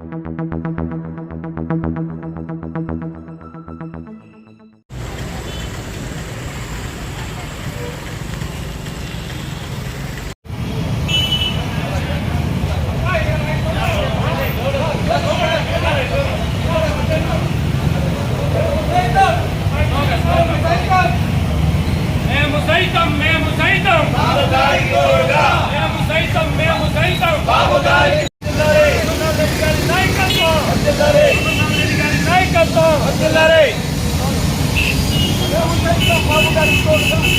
మేము అక్రమ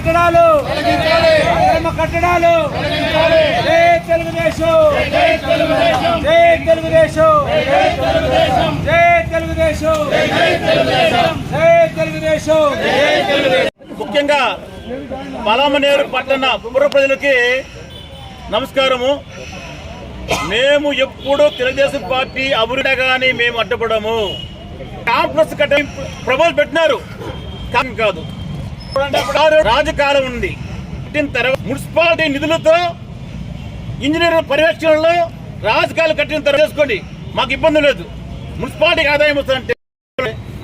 కట్టడాలు. అక్రమ కట్టడాలు. జై తెలుగుదేశం. జై తెలుగుదేశం. జై తెలుగుదేశం. జై తెలుగుదేశం. జై తెలుగుదేశం. ముఖ్యంగా పలమనేరు పట్టణ పుర ప్రజలకి నమస్కారము. మేము ఎప్పుడూ తెలుగుదేశం పార్టీ అభివృద్ధి కానీ మేము అడ్డపడము. కాంప్లెక్స్ కట్ట ప్రపోజల్ పెట్టినారు. కాదు. రాజకాలం ఉంది. తర్వాత మున్సిపాలిటీ నిధులతో ఇంజనీర్ల పర్యవేక్షణలో రాజకాలు కట్టిన తర్వాత చేసుకోండి. మాకు ఇబ్బంది లేదు. మున్సిపాలిటీకి ఆదాయం వస్తుందంటే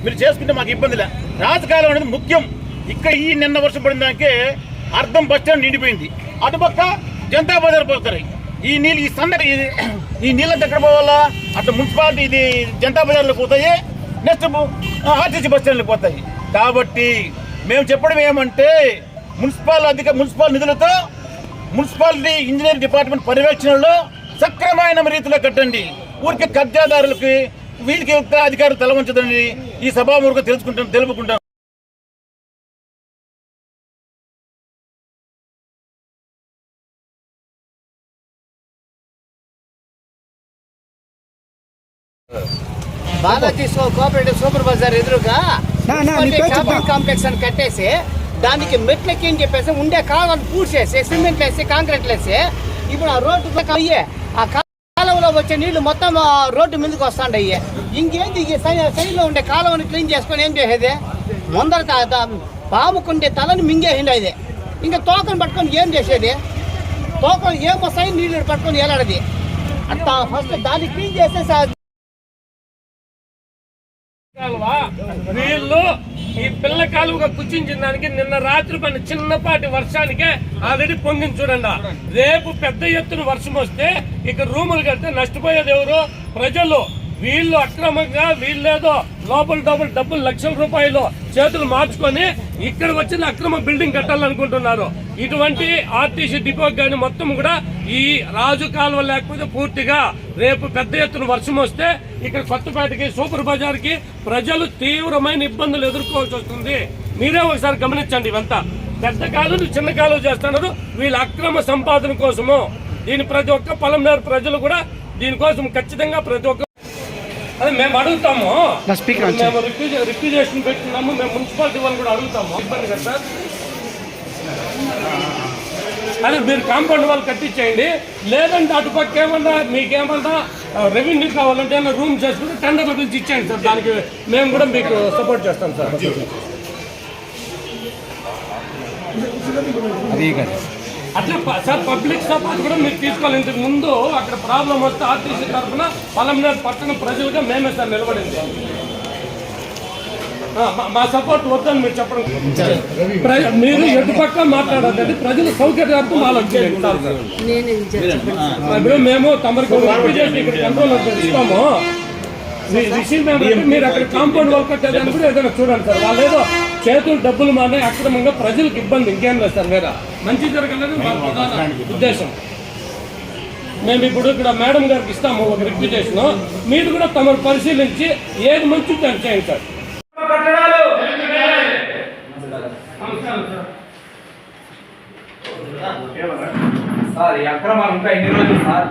మీరు చేసుకుంటే మాకు ఇబ్బంది లే రాజకాలం అనేది ముఖ్యం. ఇక్కడ ఈ నిన్న వర్షం పడిన దానికే అర్థం బస్టాండ్ నిండిపోయింది. అటుపక్క జనతా బజార్ పోతారు. ఈ నీళ్ళు ఈ సందడి ఈ- ఈ నీళ్ళంతా ఎక్కడ పోవాలా? అటు మున్సిపాలిటీ ఇది జనతా బజార్లో పోతాయి. నెక్స్ట్ ఆర్టీసీ బస్ స్టాండ్లో పోతాయి. కాబట్టి మేము చెప్పడం ఏమంటే మున్సిపల్ అధిక మున్సిపల్ నిధులతో మున్సిపాలిటీ ఇంజనీరింగ్ డిపార్ట్మెంట్ పర్యవేక్షణలో సక్రమైన రీతిలో కట్టండి. ఊరికి కబ్జాదారులకి వీళ్ళకి యొక్క అధికారులు తల ఈ సభాముఖంగా తెలుసుకుంటాం తెలుపుకుంటాం. బాలాజీ కోఆపరేటివ్ సూపర్ బజార్ ఎదురుగా. కాంప్లెక్స్ అని కట్టేసి దానికి మెట్లకి ఏం చెప్పేసి ఉండే కాలువను పూడ్చేసి సిమెంట్ వేసి కాంక్రీట్ వేసి ఇప్పుడు ఆ రోడ్డు అయ్యే ఆ కాలువలో వచ్చే నీళ్ళు మొత్తం ఆ రోడ్డు మీదకి వస్తాండయ్యే. ఇంకేంది ఈ సై- సైడ్లో ఉండే కాలువని క్లీన్ చేసుకొని ఏం చేసేది? ముందర పాముకుండే తలని మింగేసిండు అది ఇంకా తోకను పట్టుకొని ఏం చేసేది? తోకను ఏమో సైడ్ నీళ్ళు పట్టుకొని ఏలాడది? అట్లా ఫస్ట్ దాన్ని క్లీన్ చేసేసి కాలువ? వీళ్ళు ఈ పిల్ల కాలువగా కుచించిన దానికి నిన్న రాత్రి పని చిన్నపాటి వర్షానికే ఆల్రెడీ పొంగింది చూడండి. రేపు పెద్ద ఎత్తున వర్షం వస్తే ఇక రూములు కడితే నష్టపోయేది ఎవరు? ప్రజలు. వీళ్ళు అక్రమంగా వీళ్ళేదో లోపల డబ్బులు డబ్బులు లక్షల రూపాయలు చేతులు మార్చుకొని ఇక్కడ వచ్చిన అక్రమ బిల్డింగ్ కట్టాలనుకుంటున్నారు. ఇటువంటి ఆర్టీసీ డిపో కానీ మొత్తం కూడా ఈ రాజు కాలువ లేకపోతే పూర్తిగా రేపు పెద్ద ఎత్తున వర్షం వస్తే ఇక్కడ కొత్తపేటకి సూపర్ బజార్కి ప్రజలు తీవ్రమైన ఇబ్బందులు ఎదుర్కోవాల్సి వస్తుంది. మీరే ఒకసారి గమనించండి ఇవంతా. పెద్ద కాలువలు చిన్న కాలువ చేస్తున్నారు. వీళ్ళ అక్రమ సంపాదన కోసము దీని ప్రతి ఒక్క పొలం ప్రజలు కూడా దీనికోసం ఖచ్చితంగా ప్రతి ఒక్క అదే మేము అడుగుతాము. మేము రిక్విజ- రిక్విజేషన్ పెట్టున్నాము మేము మున్సిపాలిటీ వాళ్ళని కూడా అడుగుతాము. ఇబ్బంది కదా సార్? అదే మీరు కాంపౌండ్ వాళ్ళు కట్టించేయండి. లేదంటే అటుపక్క ఏమన్నా మీకేమన్నా రెవెన్యూ కావాలంటే రూమ్ చేసుకుంటే టెండర్లు పిలిచి ఇచ్చేయండి సార్. దానికి మేము కూడా మీకు సపోర్ట్ చేస్తాం సార్. అది కాదు. అట్లా సార్ పబ్లిక్ సపోర్ట్ కూడా మీరు తీసుకోవాలి. ఇంతకు ముందు అక్కడ ప్రాబ్లం వస్తే ఆర్టీసీ తరఫున పలంనేరు పట్టణ ప్రజలుగా మేమే సార్ నిలబడింది. మా- సపోర్ట్ వద్దని మీరు చెప్పడం ప్ర- మీరు ఎటుపక్క మాట్లాడద్దండి. ప్రజలు సౌకర్యార్థం. ఇప్పుడు మేము తమరికి ఇక్కడ కంట్రోల్ ఇస్తాము. మీరు అక్కడ కాంపౌండ్ వర్క్ కట్టేదాన్ని కూడా ఏదైనా చూడండి సార్. వాళ్ళు ఏదో చేతులు డబ్బులు మానే అక్రమంగా ప్రజలకు ఇబ్బంది ఇంకేం లేదు సార్ వేరే మంచి జరగాలని మా ప్రధాన ఉద్దేశం. మేము ఇప్పుడు ఇక్కడ మేడం గారికి ఇస్తాము ఒక రిప్రజెంటేషన్ మీరు కూడా తమరు పరిశీలించి ఏది మంచి దాన్ని చేయండి సార్. సార్ అక్రమాలు ఇంకా ఎన్ని రోజులు సార్?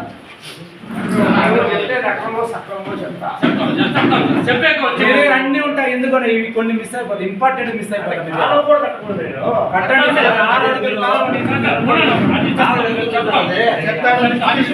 ఎవరు వెళ్తే ఎక్కడో సక్రమో చెప్తా చెప్తాం, చెప్తాం. చెప్పాక వచ్చి వేరే అన్ని ఉంటాయి ఎందుకంటే ఇవి కొన్ని మిస్ అయిపోతాయి ఇంపార్టెంట్ మిస్. అది. చెప్తాను. మనిషి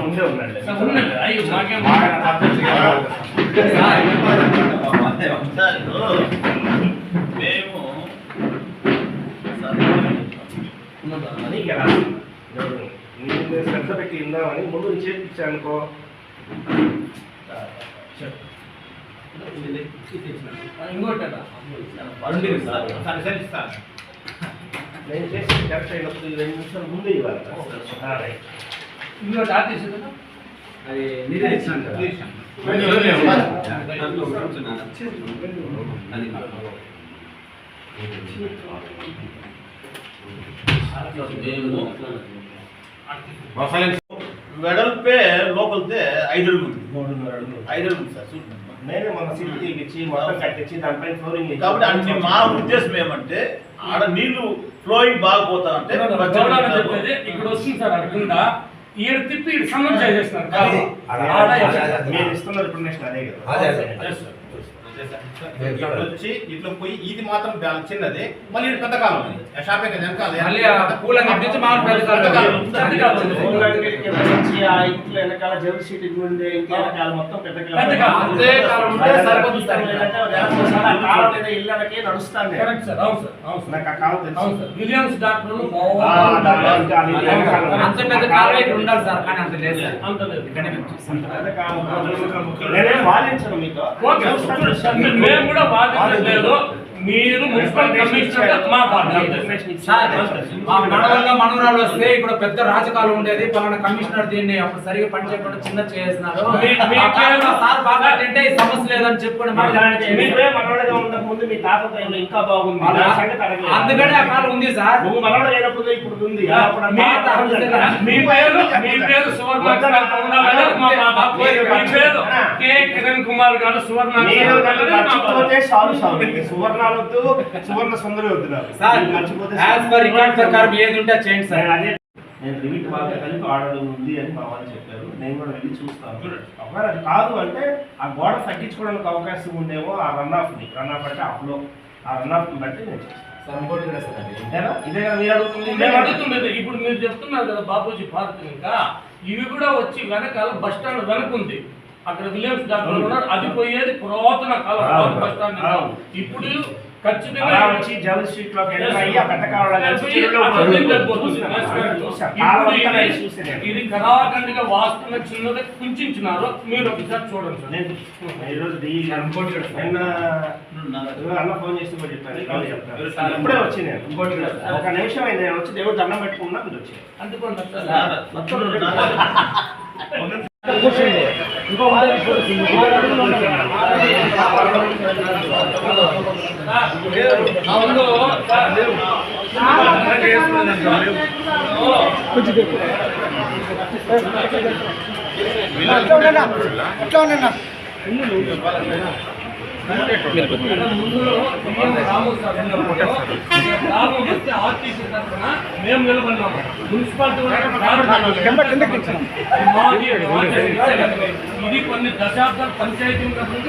ముందే ఉండండి. మేము అని. ఎవరు? నేను శ్రద్ధ పెట్టి ఇందామని ముందు సరే ఇస్తాను నేను చేసి కరెక్ట్ అయినప్పుడు రెండు నిమిషాలు ముందే ఇవ్వాలి. కదా? అది కదా. వెడల్పే లోపలితే ఐదు అడుగులు ఉంది మూడున్నర అడుగులు. ఐదు అడుగులు సార్ చూడండి. నేనే మన సిటీ తీపిచ్చి మొత్తం కట్టించి దానిపైన ఫ్లోరింగ్ కాబట్టి అన్ని మా ఉద్దేశం ఏమంటే ఆడ నీళ్ళు ఫ్లోయింగ్ బాగా పోతా అంటే ఇక్కడ వస్తుంది సార్ అక్కడ ఈడ తిప్పి సన్నం చేసేస్తున్నారు. కాలువ. ఆడ ఇక్కడ. మీరు ఇస్తున్న రిప్రజెంటేషన్ అదే కదా. వచ్చి ఇట్లా పోయి ఇది మాత్రం బ్యాలెన్స్ చిన్నది. మళ్ళీ ఇది పెద్ద కాలం షాపే కదా వెనకాల మళ్ళీ మామూలు పెద్ద వెనకాల జల్ వెనకాల మొత్తం పెద్ద ఇళ్ళకే నడుస్తాను. నాకు ఆ కాలం తెలుసు. అవును సార్. Williams doctor. అంత పెద్ద కాలం ఇక్కడ ఉండాలి సార్ కానీ అంత లేదు సార్. అంత లేదు. ఇక్కడే మేము చూస్తాం. పెద్ద కాలం. నేనేం వాదించను మీతో ఓకే సార్, మేము కూడా వాదించలేదు మీరు మున్సిపల్ కమిషనర్ మా మనవల్లో మనవరాలు వస్తే ఇప్పుడు పెద్ద రాజకాలం ఉండేది. పలానా కమిషనర్ దీన్ని అప్పుడు సరిగా పని చేయకుండా చిన్న చేస్తున్నారు. పేరు- సార్ బాగా తింటే ఈ సమస్య లేదని చెప్పుకొని మనవడిగా ఉండక ముందు మీ తాత ఇంకా బాగుంది. అందుకనే ఆ కాలం ఉంది సార్. నువ్వు మనవడు అయినప్పుడు ఇప్పుడు ఉంది. మీ పేరు మీ పేరు సువర్ణ ఉండాలని మా బాబా మీ పేరు కె. కిరణ్ కుమార్ గారు సువర్ణ వద్దు సువర్ణ సుందరి వద్దు సార్ యాజ్ పర్ రికార్డ్ ప్రకారం ఏది ఉంటే అది చేయండి సార్. నేను అదే నేను లిమిట్ వాళ్ళకి కలిపి ఆడడం ఉంది అని మా వాళ్ళు చెప్పారు. నేను కూడా వెళ్ళి చూస్తాను. ఒకవేళ అది కాదు అంటే ఆ గోడ తగ్గించుకోవడానికి అవకాశం ఉందేమో ఆ రన్ ఆఫ్ని. రన్ ఆఫ్ అంటే అప్లో ఆ రన్ ఆఫ్ని బట్టి నేను చేస్తాను. ఇదే కదా మీరు అడుగుతుంది ఇప్పుడు మీరు చెప్తున్నారు కదా బాపూజీ పార్క్ ఇంకా. ఇవి కూడా వచ్చి వెనకాల బస్ స్టాండ్ వెనకుంది అక్కడ విలియమ్స్ డాక్టర్ ఉన్నారు అది పోయేది పురాతన కాలం. Bus stand. ఇప్పుడు అలా వచ్చి జల్ స్ట్రీట్లోకి ఆ పెద్ద ఇది- కళాఖండిగా వాస్తున్న చిన్నది కుంచినారు మీరు ఒకసారి చూడండి సార్ నేను ఈరోజు అన్న ఫోన్ చేసి కూడా చెప్పాను ఇప్పుడే వచ్చి నేను. ఒక నిమిషం అయింది. నేను వచ్చి దేవుడు దండం పెట్టుకున్నా మీరు వచ్చి. అందుకోండి సార్ ఎట్లా ఉండన్నా ఎట్లా ఉండన్నా మేము నిలబడినాము మున్సిపాలిటీ ఇది కొన్ని దశాబ్దాలు పంచాయతీ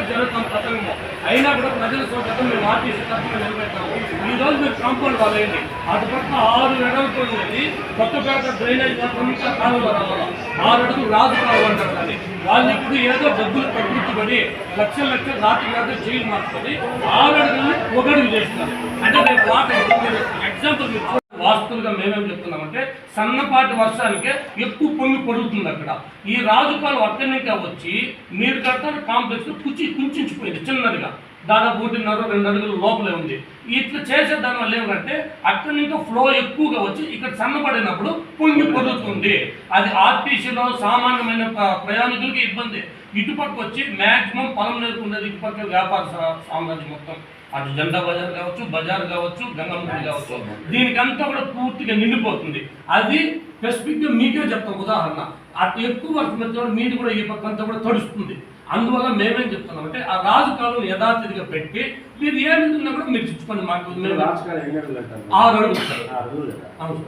జరుగుతాం పథకము అయినా కూడా ప్రజల సౌకర్యం మేము ఆర్టీసీ తరఫున నిలబెట్టాము ఈ రోజు మీరు కాంపౌండ్ వాళ్ళేయండి అటు పక్క ఆరు వెడల్పు ఉన్నది. కొత్తపేట డ్రైనేజ్ ఇంకా కాలువ రావాలి. ఆరు అడుగు రాజు కావాలంటారు కానీ వాళ్ళు ఇప్పుడు ఏదో డబ్బులు తగ్గించబడి లక్షల లక్షల రాత్రి రాత్రి జైలు మార్చుకొని ఆరు అడుగులు ఒకడుగు చేస్తున్నారు. అంటే రేపు మాట ఎగ్జాంపుల్ మీరు వాస్తులుగా మేమేం చెప్తున్నామంటే సన్నపాటి వర్షానికే ఎక్కువ పొంగి పొడుగుతుంది అక్కడ. ఈ రాజుపాలు అక్కడి నుంచి వచ్చి మీరు కట్టిన కాంప్లెక్స్ కుచి కుంచుకుపోయింది చిన్నదిగా. దాదాపు ఒకటిన్నర రెండు అడుగులు లోపలే ఉంది. ఇట్లా చేసే దాని వల్ల ఏమంటే అక్కడి నుంచి ఫ్లో ఎక్కువగా వచ్చి ఇక్కడ సన్నపడినప్పుడు పొంగి పొరుతుంది అది ఆర్టీసీలో సామాన్యమైన ప్రయాణికులకి ఇబ్బంది. ఇటుపక్క వచ్చి మాక్సిమం పొలం నేర్పుకునేది ఇటుపక్క వ్యాపార సామ్రాజ్యం మొత్తం. అటు జెండా బజార్ కావచ్చు బజార్ కావచ్చు గంగమ్మగుడి కావచ్చు. దీనికంతా కూడా పూర్తిగా నిండిపోతుంది. అది స్పెసిఫిక్గా మీకే చెప్తాం ఉదాహరణ. అటు ఎక్కువ వర్షం వచ్చినప్పుడు మీది కూడా ఈ పక్క అంతా కూడా తడుస్తుంది. అందువల్ల మేమేం చెప్తున్నాం అంటే ఆ రాజు కాలం యథాతిథిగా పెట్టి మీరు ఏమి ఉన్నా కూడా మీరు ఇచ్చుకోండి మాకు. ఆరు. అవును సార్.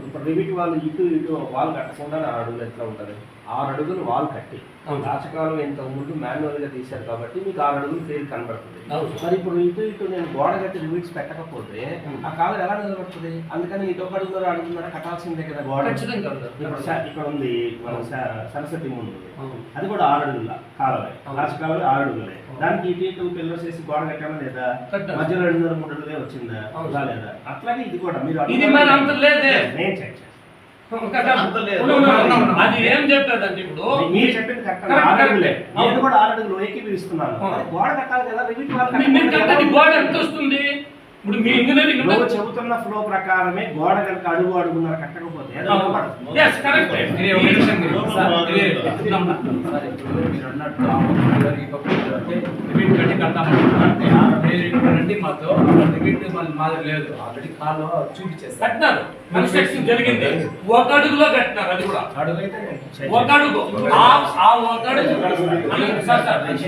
ఇప్పుడు లిమిట్ వాళ్ళు ఇటు ఇటు వాల్ కట్టకుండా ఆరు ఎట్లా ఉంటుంది? ఆరు అడుగులు వాల్ కట్టి. రాజకాలం ఇంత ముందు మాన్యువల్గా తీశారు కాబట్టి మీకు ఆరు అడుగులు ఫెయిల్ కనబడుతుంది. మరి ఇప్పుడు ఇటు ఇటు నేను గోడ కట్టి లిమిట్స్ పెట్టకపోతే ఆ కాలం ఎలా నిలబడుతుంది అందుకని ఇటు ఒక అడుగున్నర అడుగున్నర కట్టాల్సిందే కదా గోడ. ఇప్పుడు ఇక్కడ ఉంది మన సరస్వతి ముందు. అది కూడా ఆరు అడుగుల కాలమే. రాజకాలం ఆరు అడుగులే దానికి ఇటు ఇటు పిల్లర్స్ వేసి గోడ కట్టామా లేదా. మధ్యలో రెండున్నర మూడు అడుగులే వచ్చిందా. రాలేదా అట్లాగే ఇది కూడా మీరు లేదే. నేను చెక్ అది ఏం చెప్పేదంటే ఇప్పుడు? మీరు చెప్పింది కరెక్ట్. నేను. కూడా గోడ కట్టాలి కదా రివిట్ గోడ? ఎంత వస్తుంది? ఇప్పుడు మీ ఇంజనీరింగ్ నువ్వు చెబుతున్న ఫ్లో ప్రకారమే గోడ కనుక అడుగు అడుగున్నర కట్టకపోతే మాతో. లేదు. ఆల్రెడీ కట్టినారు కన్స్ట్రక్షన్ జరిగింది. ఒక అడుగులో కట్టినారు అది కూడా. ఒక అడుగు. ఆ ఒక అడుగు.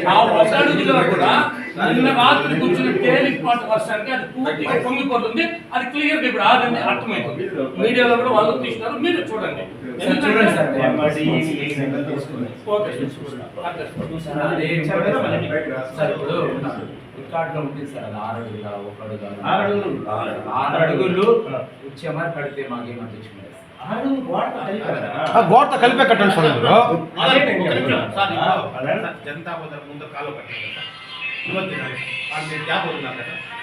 ఆ ఒక అడుగులో కూడా నిన్న రాత్రి కూర్చున్న తేలికపాటి వర్షానికి అది పూర్తిగా పొంగిపోతుంది. అది క్లియర్గా ఇప్పుడు ఆగింది అర్థమైంది. మీడియాలో కూడా వాళ్ళు తీసినారు మీరు చూడండి. ఉంటుంది సార్ అది ఆరు అడుగుల ఒక అడుగు ఆరు అడుగులు. కడితే తెచ్చుకున్నారు గోడతో కలిపి కట్టండి సార్ జనతా ముందు కాలువ కట్టారు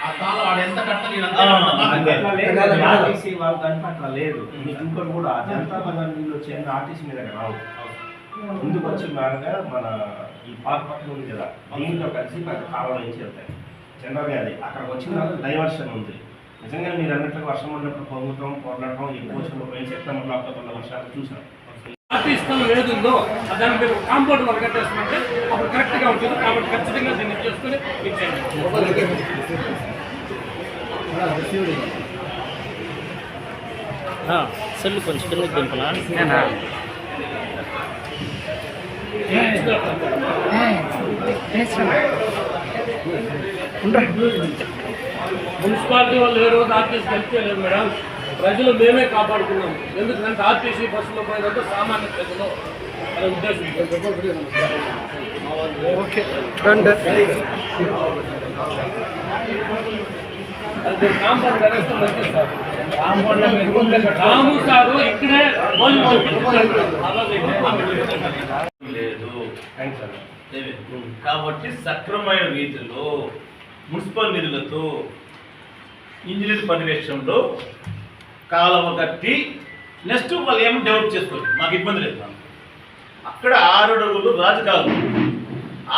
ఆ ఎంత లేదు. ఆర్టీసీ వాళ్ళ దానికి అట్లా లేదు మీకు ఇంకోటి కూడా జనతా బజార్ నీళ్ళు వచ్చేది ఆర్టీసీ మీద రావు ముందుకు వచ్చి మన ఈ పార్క్ పక్కన ఉంది కదా దీంతో కలిసి మనకు కాలువ నుంచి వెళ్తాయి జనరల్గా అది వచ్చిన డైవర్షన్ ఉంది నిజంగా మీరు అన్నట్లు వర్షం ఉన్నప్పుడు పొంగుతాం పొరలటం ఎక్కువ వచ్చినప్పుడు పోయిన సెప్టెంబర్ అక్టోబర్లో వర్షాలు చూసాం ఇష్టం లేదుందో దాన్ని మీరు కాంపౌండ్ వర్క్ కట్టేసుకుంటే అప్పుడు కరెక్ట్గా ఉంటుంది. కాబట్టి ఖచ్చితంగా దీన్ని చేసుకుని సెల్ కొంచెం దింపనా? మున్సిపాలిటీ వాళ్ళు ఏ రోజు ఆర్టీసీ హెల్ప్ చేయలేదు మేడం. ప్రజలు మేమే కాపాడుకున్నాం. ఎందుకంటే ఆర్టీసీ బస్సులో పోయినంత సామాన్య ప్రజలు. అనే ఉద్దేశం. అది కాంపౌండ్ కనేస్తే మంచిది సార్. రాము సారు ఇక్కడే వాళ్ళు లేదు. కాబట్టి సక్రమైన రీతిలో మున్సిపల్ నిధులతో ఇంజనీర్ పర్యవేక్షణలో కాలువ కట్టి నెక్స్ట్ వాళ్ళు ఏమి డెవలప్ చేసుకోవచ్చు మాకు ఇబ్బంది లేదు అక్కడ ఆరు అడుగులు రాజకాలం.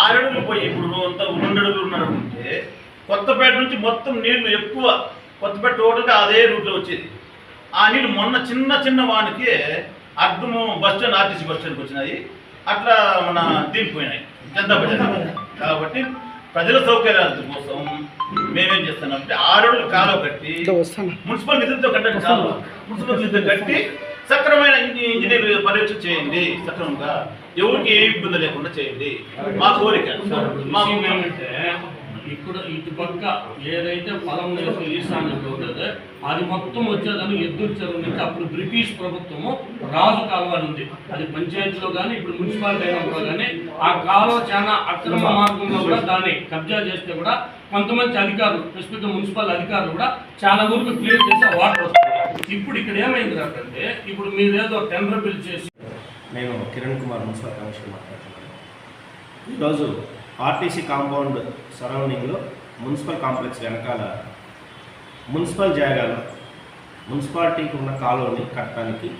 ఆరు అడుగులు పోయి ఇప్పుడు అంత రెండు అడుగులు ఉన్నారనుకుంటే కొత్తపేట నుంచి మొత్తం నీళ్ళు ఎక్కువ కొత్తపేట టోటల్గా అదే రూట్లో వచ్చేది. ఆ నీళ్ళు మొన్న చిన్న చిన్న వానికి అర్థము బస్ స్టాండ్ ఆర్టీసీ బస్ స్టాండ్కి వచ్చినాయి. అట్లా మన దీనికి పోయినాయి. జనతా కాబట్టి ప్రజల సౌకర్యాల కోసం మేమేం చేస్తున్నామంటే ఆరు అడుగులు కాలువ కట్టి మున్సిపల్ నిధులతో కట్టండి కాలువ మున్సిపల్ నిధులతో కట్టి సక్రమైన ఇంజ- ఇంజనీర్ పర్యవేక్షణ చేయండి. సక్రమంగా ఎవరికి ఏ ఇబ్బంది లేకుండా చేయండి. మా కోరిక. మా ఇప్పుడు ఇటు పక్క ఏదైతే పొలం వేసి ఈశాన్యంలో ఉండదో అది మొత్తం వచ్చేదని ఎద్దుల చెరువు నుంచి అప్పుడు బ్రిటిష్ ప్రభుత్వము రాజు కాలువ అని ఉంది అది పంచాయతీలో కానీ ఇప్పుడు మున్సిపాలిటీ అయినప్పుడు కానీ ఆ కాలువ చాలా అక్రమ మార్గంలో కూడా దాన్ని కబ్జా చేస్తే కూడా కొంతమంది అధికారులు స్పెసిఫిక్గా మున్సిపల్ అధికారులు కూడా చాలా వరకు క్లియర్ చేసి వాటర్ వస్తుంది. ఇప్పుడు ఇక్కడ ఏమైంది అంటే ఇప్పుడు మీరేదో టెండర్ బిల్ చేసి నేను కిరణ్ కుమార్ మున్సిపల్ కమిషనర్ మాట్లాడుతున్నాను. ఈరోజు ఆర్టీసీ కాంపౌండ్ సరౌండింగ్లో మున్సిపల్ కాంప్లెక్స్ వెనకాల మున్సిపల్ జాగాలో మున్సిపాలిటీకి ఉన్న కాలువని కట్టడానికి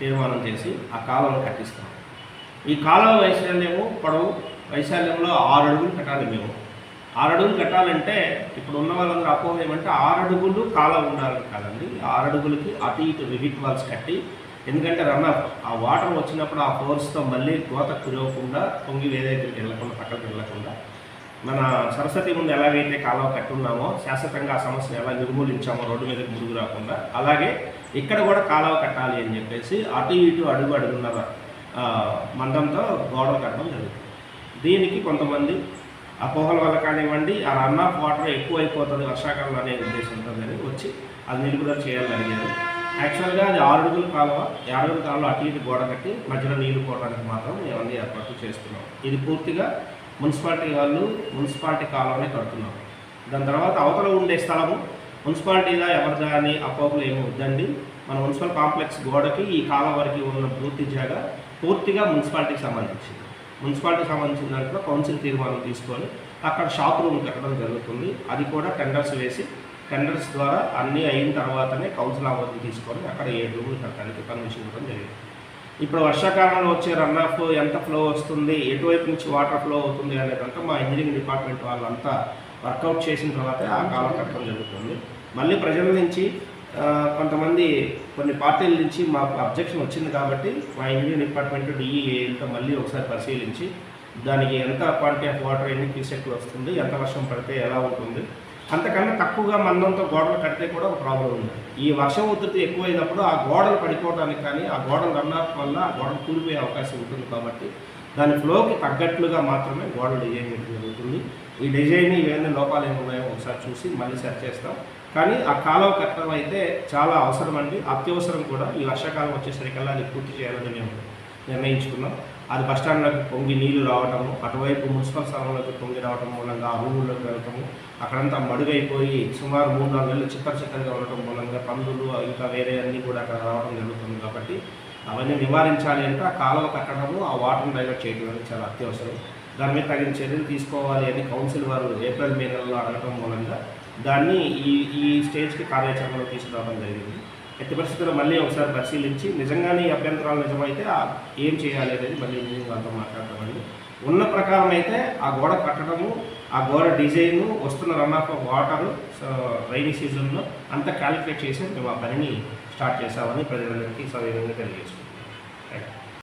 తీర్మానం చేసి ఆ కాలువను కట్టిస్తాం. ఈ కాలువ వైశాల్యము పొడవు వైశాల్యంలో ఆరు అడుగులు కట్టాలి మేము. ఆరు అడుగులు కట్టాలంటే ఇప్పుడు ఉన్న వాళ్ళందరూ అపోహ ఏమంటే ఆరు అడుగులు కాలువ ఉండాలని కాదండి. ఆరు అడుగులకి అటు ఇటు రివిట్ వాల్స్ కట్టి ఎందుకంటే రన్ ఆ వాటర్ వచ్చినప్పుడు ఆ ఫోర్స్తో మళ్ళీ కోత కురవకుండా పొంగి వేదైతే వెళ్ళకుండా పక్కకు వెళ్ళకుండా మన సరస్వతి ముందు ఎలాగైతే కాలువ కట్టున్నామో శాశ్వతంగా ఆ సమస్యను ఎలా నిర్మూలించామో రోడ్డు మీదకి మురుగు రాకుండా అలాగే ఇక్కడ కూడా కాలువ కట్టాలి అని చెప్పేసి అటు ఇటు అడుగు అడుగున్నర మందంతో గోడలు కట్టడం జరుగుతుంది దీనికి కొంతమంది అపోహల వల్ల కానివ్వండి ఆ రన్ ఆఫ్ వాటర్ ఎక్కువ అయిపోతుంది వర్షాకాలంలో అనే ఉద్దేశంతో కానీ వచ్చి అది నిలుపుదల చేయాలని అడిగారు. యాక్చువల్గా అది ఆరు అడుగుల కాలువ ఈ అడుగుల కాలువ అటు ఇటు గోడ కట్టి మధ్యలో నీళ్ళు పోవడానికి మాత్రం మేము ఏర్పాట్లు చేస్తున్నాం. ఇది పూర్తిగా మున్సిపాలిటీ వాళ్ళు మున్సిపాలిటీ కాలువనే కడుతున్నాం దాని తర్వాత అవతల ఉండే స్థలము మున్సిపాలిటీలో ఎవరి దాని అపోహలు ఏమి వద్దండి. మన మున్సిపల్ కాంప్లెక్స్ గోడకి ఈ కాలం వరకు ఉన్న పూర్తి జాగా పూర్తిగా మున్సిపాలిటీకి సంబంధించింది. మున్సిపాలిటీకి సంబంధించిన దాంట్లో కౌన్సిల్ తీర్మానం తీసుకొని అక్కడ షాప్ రూమ్ కట్టడం జరుగుతుంది. అది కూడా టెండర్స్ వేసి టెండర్స్ ద్వారా అన్నీ అయిన తర్వాతనే కౌన్సిల్ ఆమోదం తీసుకొని అక్కడ ఏడు రూములు కట్టడానికి పర్మిషన్ ఇవ్వడం జరిగింది. ఇప్పుడు వర్షాకాలంలో వచ్చే రన్ ఆఫ్ ఎంత ఫ్లో వస్తుంది? ఎటువైపు నుంచి వాటర్ ఫ్లో అవుతుంది అనేదంతా మా ఇంజనీరింగ్ డిపార్ట్మెంట్ వాళ్ళంతా వర్కౌట్ చేసిన తర్వాతే ఆ కాలం కట్టడం జరుగుతుంది. మళ్ళీ ప్రజల నుంచి కొంతమంది కొన్ని పార్టీల నుంచి మాకు అబ్జెక్షన్ వచ్చింది కాబట్టి మా ఇంజనీరింగ్ డిపార్ట్మెంట్ డిఈఏలతో మళ్ళీ ఒకసారి పరిశీలించి దానికి ఎంత క్వాంటిటీ ఆఫ్ వాటర్ ఎన్ని క్యూసెక్లు వస్తుంది? ఎంత వర్షం పడితే ఎలా ఉంటుంది? అంతకన్నా తక్కువగా మందంతో గోడలు కడితే కూడా ఒక ప్రాబ్లం ఉంది. ఈ వర్షం ఉధృతి ఎక్కువైనప్పుడు ఆ గోడలు పడిపోవడానికి కానీ ఆ గోడలు రన్నాఫ్ వల్ల ఆ గోడలు కూలిపోయే అవకాశం ఉంటుంది కాబట్టి దాని ఫ్లోకి తగ్గట్లుగా మాత్రమే గోడలు డిజైన్ చేయడం జరుగుతుంది. ఈ డిజైన్ ఇవన్నీ లోపాలు ఏమున్నాయో ఒకసారి చూసి మళ్ళీ సెట్ చేస్తాం. కానీ ఆ కాలువ కట్టడం అయితే చాలా అవసరం అండి. అత్యవసరం కూడా ఈ వర్షాకాలం వచ్చేసరికల్లా అది పూర్తి చేయాలని మేము నిర్ణయించుకున్నాం. అది బస్ స్టాండ్లోకి పొంగి నీళ్ళు రావటము అటువైపు మున్సిపల్ స్థలంలోకి పొంగి రావటం మూలంగా ఆ రూముల్లోకి వెళ్ళటము అక్కడంతా మడుగైపోయి సుమారు మూడు నాలుగు నెలలు చిత్తర చిత్తరగా ఉండటం మూలంగా పందులు ఇంకా వేరే అన్నీ కూడా అక్కడ రావడం జరుగుతుంది కాబట్టి అవన్నీ నివారించాలి అంటే ఆ కాలువ కట్టడము ఆ వాటర్ని డైవర్ట్ చేయడం అనేది చాలా అత్యవసరం. దాని మీద తగిన చర్యలు తీసుకోవాలి అని కౌన్సిల్ వారు ఏప్రిల్ మే నెలలో అడగటం మూలంగా దాన్ని ఈ ఈ స్టేజ్కి కార్యాచరణలో తీసుకురావడం జరిగింది. ఎట్టి పరిస్థితుల్లో మళ్ళీ ఒకసారి పరిశీలించి నిజంగానే ఈ అభ్యంతరాలు నిజమైతే ఏం చేయాలి అనేది మళ్ళీ ఇంజనీరింగ్ వాళ్ళతో మాట్లాడతామండి. ఉన్న ప్రకారం అయితే ఆ గోడ కట్టడము ఆ గోడ డిజైను వస్తున్న రన్ ఆఫ్ వాటరు రైనీ సీజన్లో అంతా క్యాలిక్యులేట్ చేసి మేము ఆ పనిని స్టార్ట్ చేసామని ప్రజలందరికీ సవివరంగా తెలియజేస్తున్నాం.